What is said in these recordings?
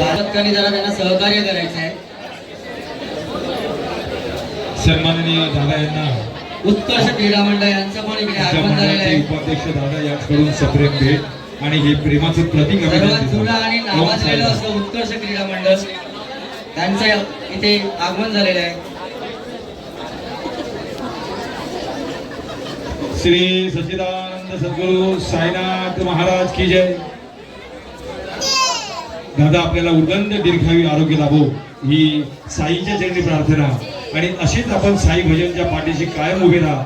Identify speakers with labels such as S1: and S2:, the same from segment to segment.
S1: भारतकरांनी जरा त्यांना सहकार्य करायचं आहे.
S2: सन्माननीय दादा यांना
S1: उत्कर्ष क्रीडा मंडळ यांचं पण इकडे आगमन झालेलं आहे.
S2: उपाध्यक्ष दादा यांच्याकडून सप्रेम भेट आणि हे प्रेमाचं प्रतीक
S1: सर्वात जुनं आणि नावाजलेलं. असं उत्कर्ष क्रीडा मंडळ त्यांचं इथे आगमन झालेलं आहे.
S2: श्री सच्चिदानंद सद्गुरु साईनाथ महाराज की जय. दादा आपल्याला उदंड दीर्घावी आरोग्य लाभो ही साईच्या चरणी प्रार्थना. आणि अशीच आपण साई भजनच्या पाठीशी कायम उभे राहा.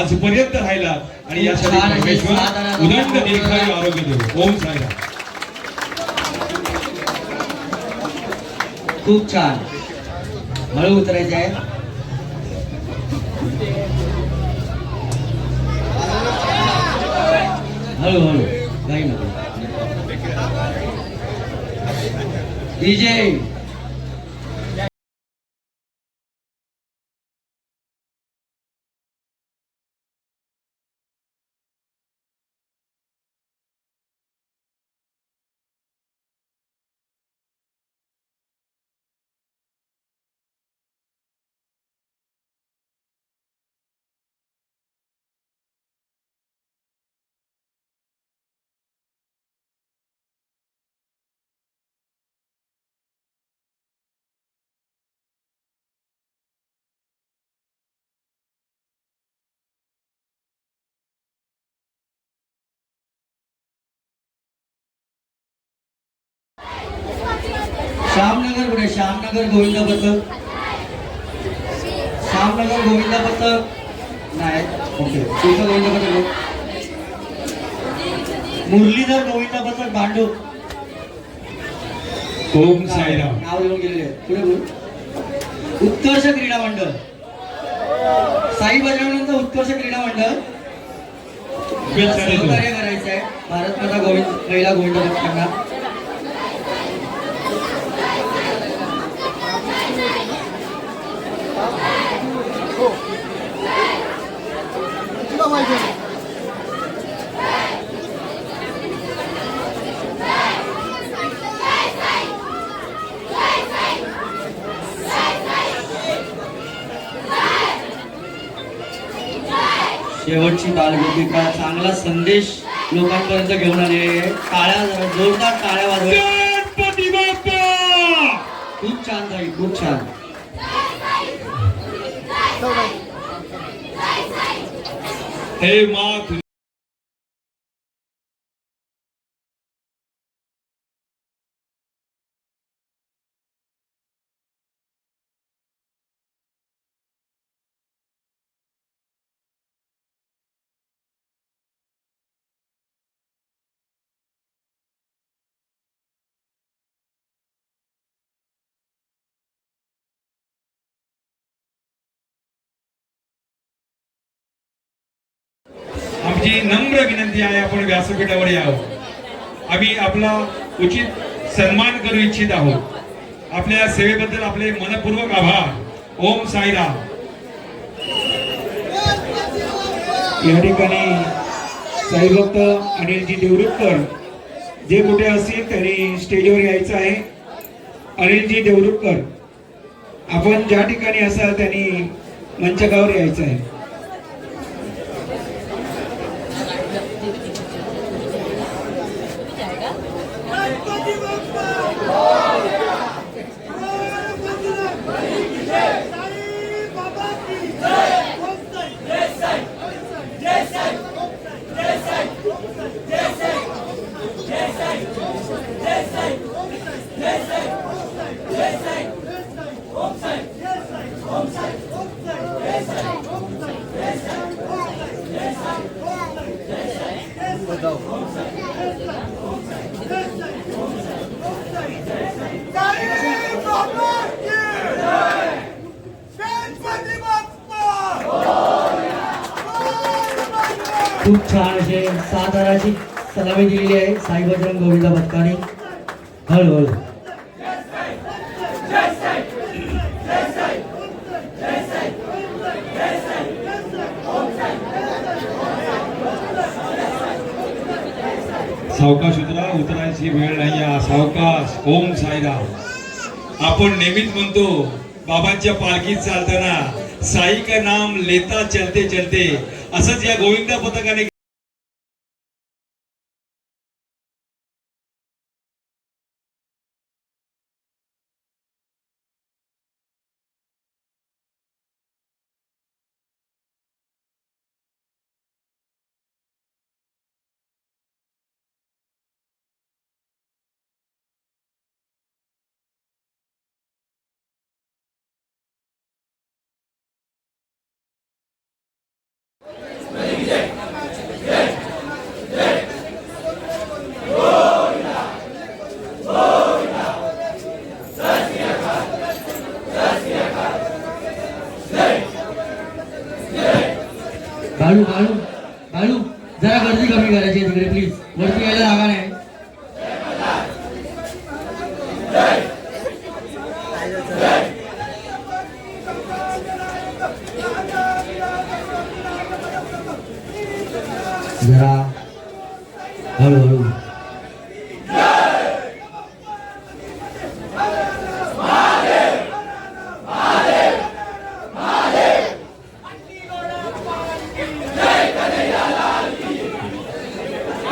S2: आजपर्यंत राहिला आणि यासाठी परमेश्वर उदंड दीर्घावी आरोग्य देव. ओम साईराम.
S1: खूप छान हळू उतरायचं आहे हळू हळू काही नको डीजे श्यामनगर कुठे? श्यामनगर गोविंदा पथक श्यामनगर गोविंदा पथक नाही. ओके. गोविंदा पथक. मुरलीधर गोविंदा पथक भांडू
S2: ओम साईराम.
S1: नाव येऊन गेलेले. पुढे बोल? उत्कर्ष क्रीडा मंडळ. साई बजावण्याचं उत्कर्ष क्रीडा मंडळ. सहकार्य करायचं आहे भारत माता गोविंद महिला गोविंद पथकांना शेवटची बालगोपिका चांगला संदेश लोकांपर्यंत घेऊन आहे. टाळ्या जरा जोरदार टाळ्या वाजवा
S2: गणपती बाप्पा!
S1: खूप छान जाईल खूप छान.
S2: हे मा आमची नम्र विनंती आहे आपण व्यासपीठावर यावं. आम्ही आपला उचित सन्मान करू इच्छित आहोत. आपल्या सेवेबद्दल आपले मनपूर्वक आभार. ओम साईराम.
S3: या ठिकाणी साईभक्त अनिलजी देवरुखकर जे कुठे असतील त्यांनी स्टेजवर यायचं आहे. अनिलजी देवरुखकर आपण ज्या ठिकाणी असाल त्यांनी मंचकावर यायचं आहे.
S1: पथकाने हळूहळू.
S2: सावकाश उतरा उतरायची वेळ नाही या सावकाश ओम साईराम. आपण नेहमीच म्हणतो बाबांच्या पालखीत चालताना साई का नाम लेता चलते चलते. असंच या गोविंदा पथकाने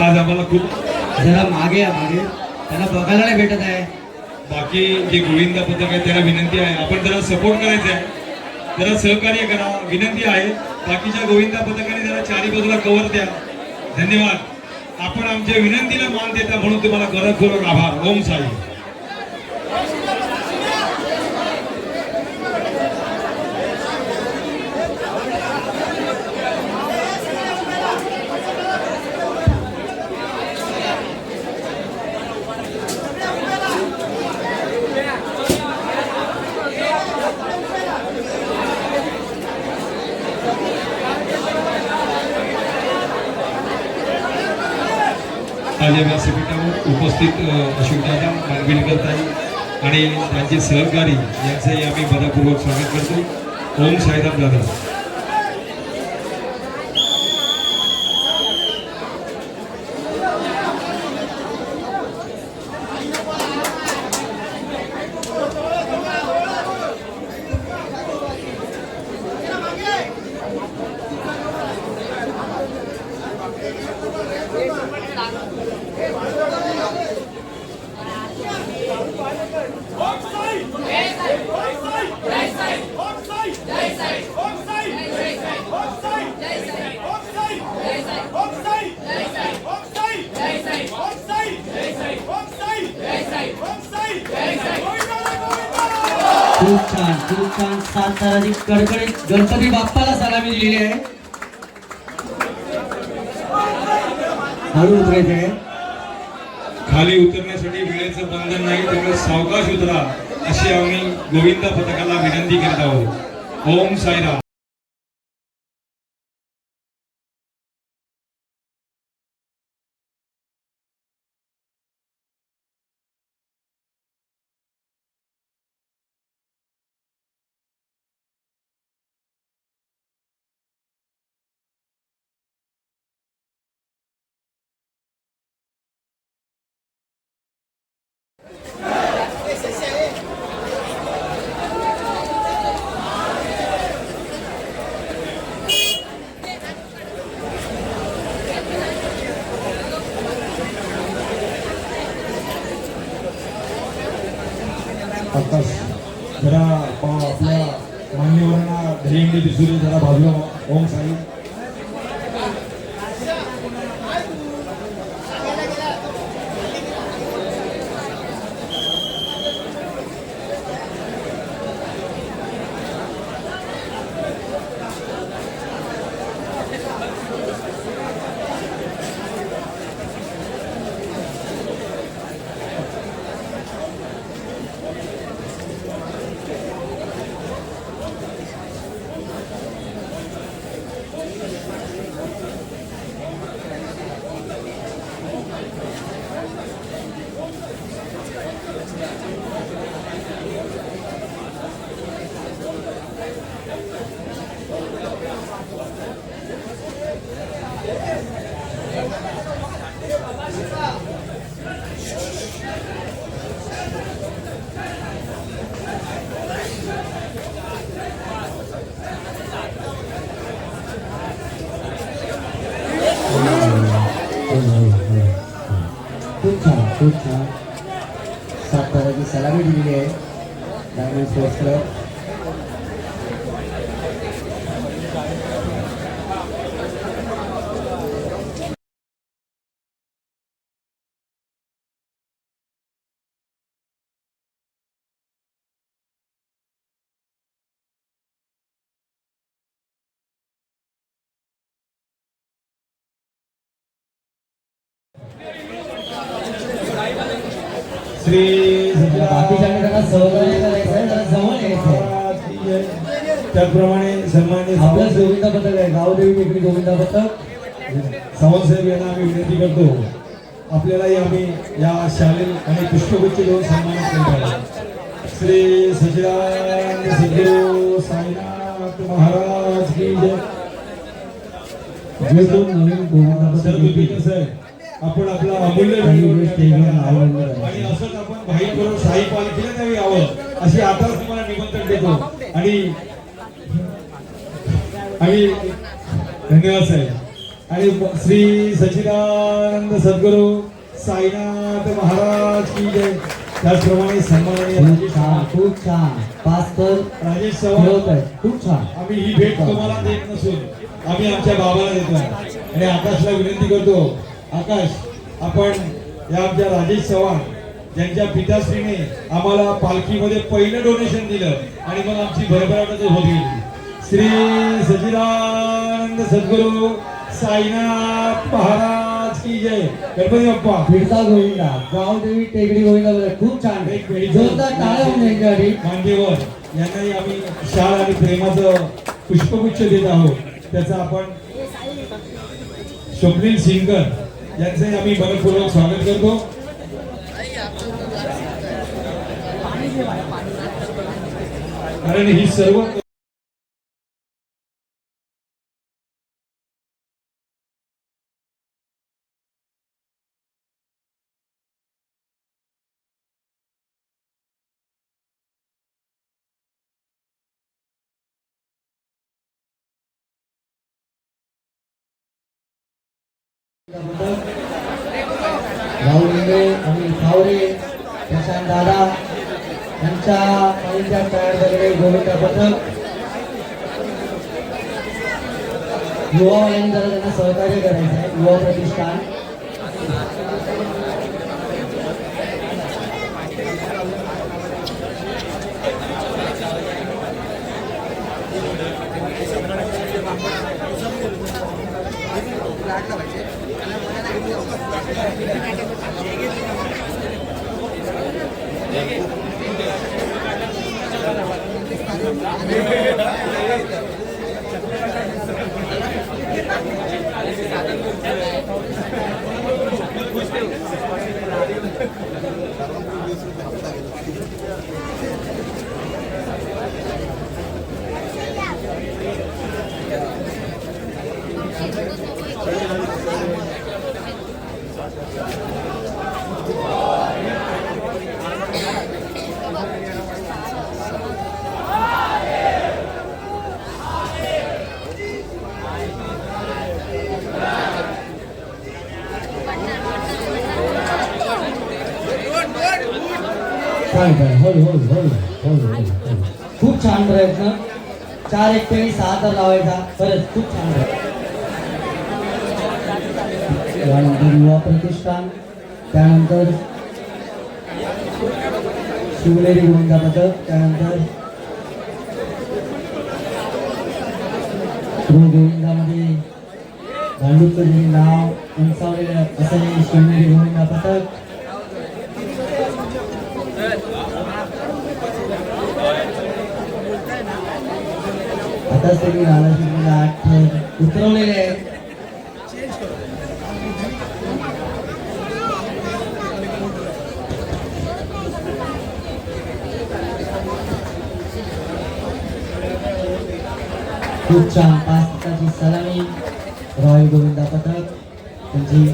S2: आज आम्हाला खूप
S4: जरा मागे या मागे. त्यांना बघायला नाही भेटत आहे.
S2: बाकी जे गोविंदा पथक आहे त्यांना विनंती आहे. आपण जरा सपोर्ट करायचं आहे. जरा सहकार्य करा. विनंती आहे. बाकीच्या गोविंदा पथकाने जरा चारी बाजूला कव्हर द्या. धन्यवाद. आपण आमच्या विनंतीला मान देता म्हणून तुम्हाला खरोखर आभार. ओम साई. माझ्या व्यासपीठावर उपस्थित अशोकदादा मानविलकर ताई आणि त्यांचे सहकारी यांचंही आम्ही मनपूर्वक स्वागत करतो. ओम साईराम दादा
S4: खूप छान खूप छान कडकडे गणपती बाप्पाला सलामी दिलेली आहे. हळू उतरायचे आहे.
S2: खाली उतरण्यासाठी वेळेचं बंधन नाही त्यामुळे सावकाश उतरा अशी आम्ही गोविंदा पथकाला विनंती करत आहोत. ओम साईराम.
S1: खूप छान सात ताराची सलामी दिलेली आहे. डायमंड स्पोर्ट्स क्लब
S2: श्री
S1: बाकीच्यांनी त्यांना सहकार्य करायचं आहे जरा जवळ यायचं आहे.
S2: त्याचप्रमाणे सन्मान्य
S1: आपलं
S2: सावंत
S1: गोविंदा पथक आहे गावदेवी टेकडी गोविंदा पथक
S2: सावंतसाहेब यांना आम्ही विनंती करतो. आपल्यालाही आम्ही या शालेय आणि पुष्पगुच्छ देऊन सन्मानित करत आहोत. श्री सचिदानंद साईनाथ महाराज की जय.
S1: नवीन गोविंदा पथक
S2: आपण आपला अमूल्य. आणि असंच आपण भाई करून साई पालखीला नाही यावं अशी आताच तुम्हाला निमंत्रण देतो. आणि आणि धन्यवाद साहेब. आणि श्री सच्चिदानंद सद्गुरू साईनाथ महाराज की जय. त्याचप्रमाणे सन्माननीय
S1: खूप छान पाच तर
S2: राजेश
S1: खेळत आहे खूप छान.
S2: आम्ही ही भेट तुम्हाला देत नसून आम्ही आमच्या बाबाला देतोय. आणि आकाशला विनंती करतो आकाश आपण या आमच्या राजेश चव्हाण ज्यांच्या पिताश्रीने आम्हाला पालखीमध्ये पहिलं डोनेशन दिलं आणि मग आमची भरभराटच होत गेली. श्री सचिदानंद सद्गुरू साईनाथ महाराज की जय. गणपती बाप्पा.
S1: फिरता गोविंदा गावदेवी टेकडी गोविंदा खूप छान.
S2: एक
S1: जोरदार टाळ्या होऊन
S2: मान्यवर यांनाही आम्ही शाल आणि प्रेमाचं पुष्पगुच्छ देत आहोत. त्याचं आपण स्वप्नील सिंगर यांचंही आम्ही मनपूर्वक स्वागत करतो कारण ही सर्व
S1: राहुल दादा यांच्या मुलींच्या तयार झालेले गोविंदा पथक. युवा युवावाल्यांनी जरा त्यांना सहकार्य करायचं आहे युवा प्रतिष्ठान. छान ఉంటుంది एकट्याने लावायचा. खरंच खूप छान त्यानंतर युवा प्रतिष्ठान त्यानंतर शिवलेरी गोविंदा पथक त्यानंतर गोविंदामध्ये गांडूकर नाव उंचावलेलं असं शिवनेरी गोविंदा पथक आताच त्यांनी नानाजी आठ उतरवलेले आहेत. खूप छान पाच तासाची सलामी. रॉय गोविंदा पथक त्यांची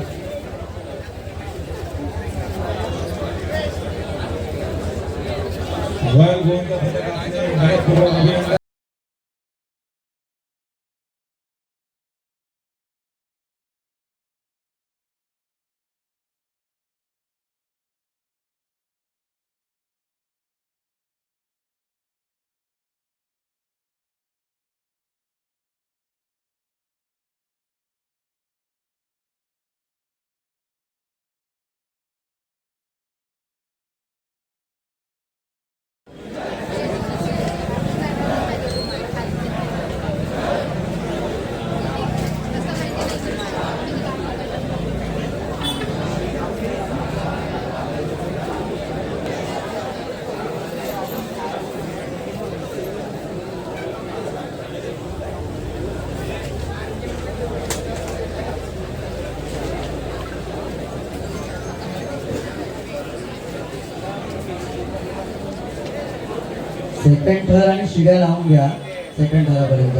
S1: सेकंड थर आणि शिड्या लावून घ्या. सेकंड थरापर्यंत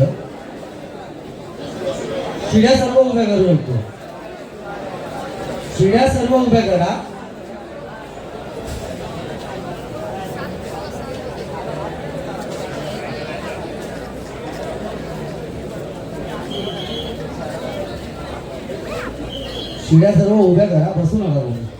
S1: शिड्या सर्व उभ्या करू शकतो. शिड्या सर्व उभ्या करा. शिड्या सर्व उभ्या करा. बसू नका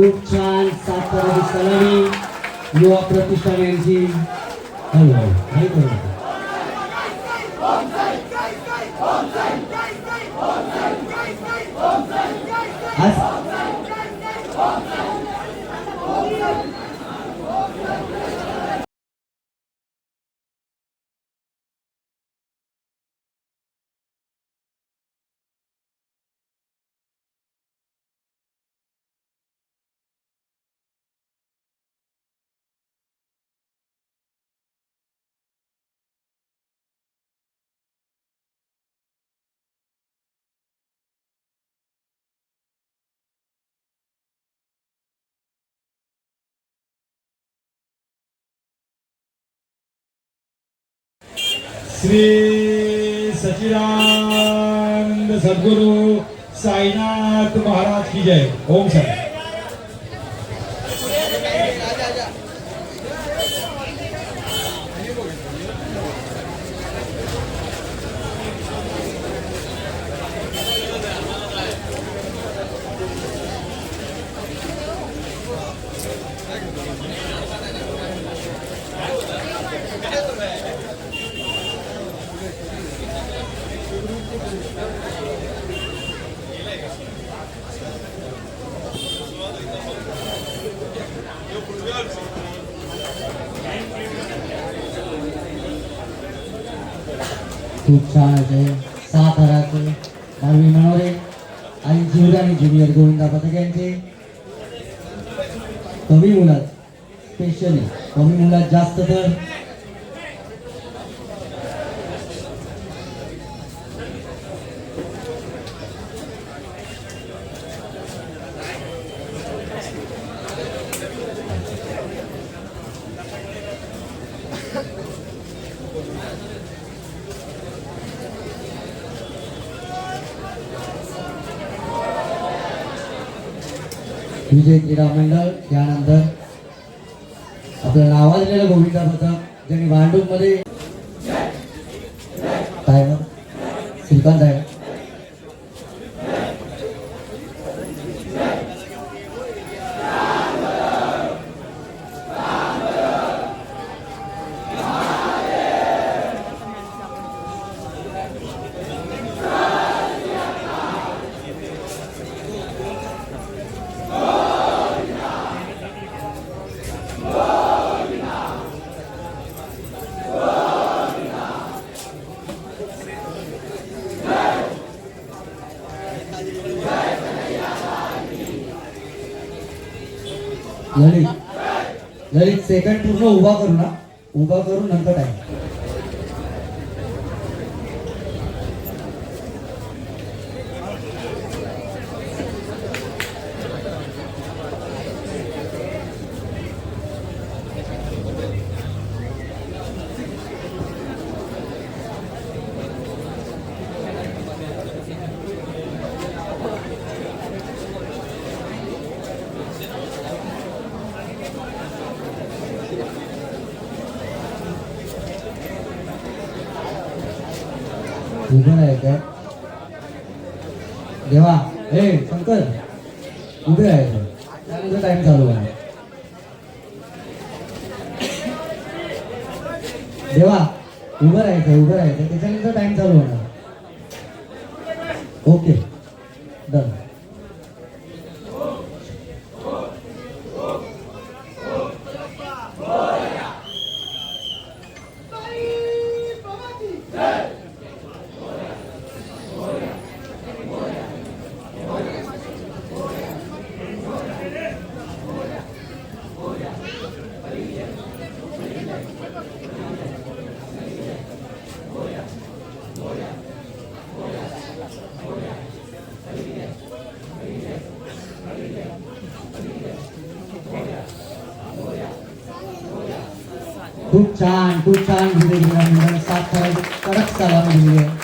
S1: खूप छान सातारा सलामी युवा प्रतिष्ठान यांची हॅलो नाही करू
S2: श्री सचिदानंद सद्गुरु साईनाथ महाराज की जय। ओम साई
S1: खूप छान असे सात हराचे दहावी मनोरे आणि जिवराणी ज्युनियर गोविंदा पथक यांचे. कमी मुलात स्पेशली कमी मुलात जास्त तर विजय क्रीडा मंडळ यानंतर आपलं नावाजलेलं गोविंदा पथक ज्यांनी भांडूपमध्ये काय मग श्रीकांत आहे सेकंड पूर्ण उभा करू ना. उभा करून नंतर टाईम उभं आहे का देवा हे शंकर उभे आहे त्यानंतर टाइम चालू आहे. देवा उभं राहायचं उभं राहायचं. त्याच्यानंतर टाइम चालू होणार ओके डन खूप छान खूप छान. धीरे धीरे साखर. कडक सलाम दिली आहे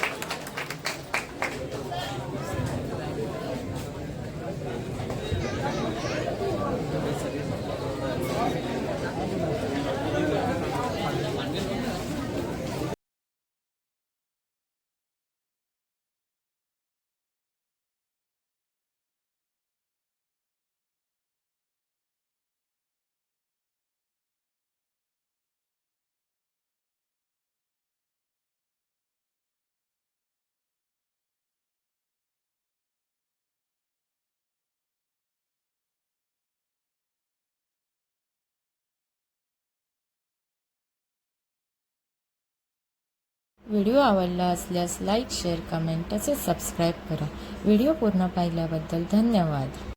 S5: व्हिडिओ आवडला असल्यास लाईक शेअर कमेंट तसेच सबस्क्राईब करा. व्हिडिओ पूर्ण पाहिल्याबद्दल धन्यवाद.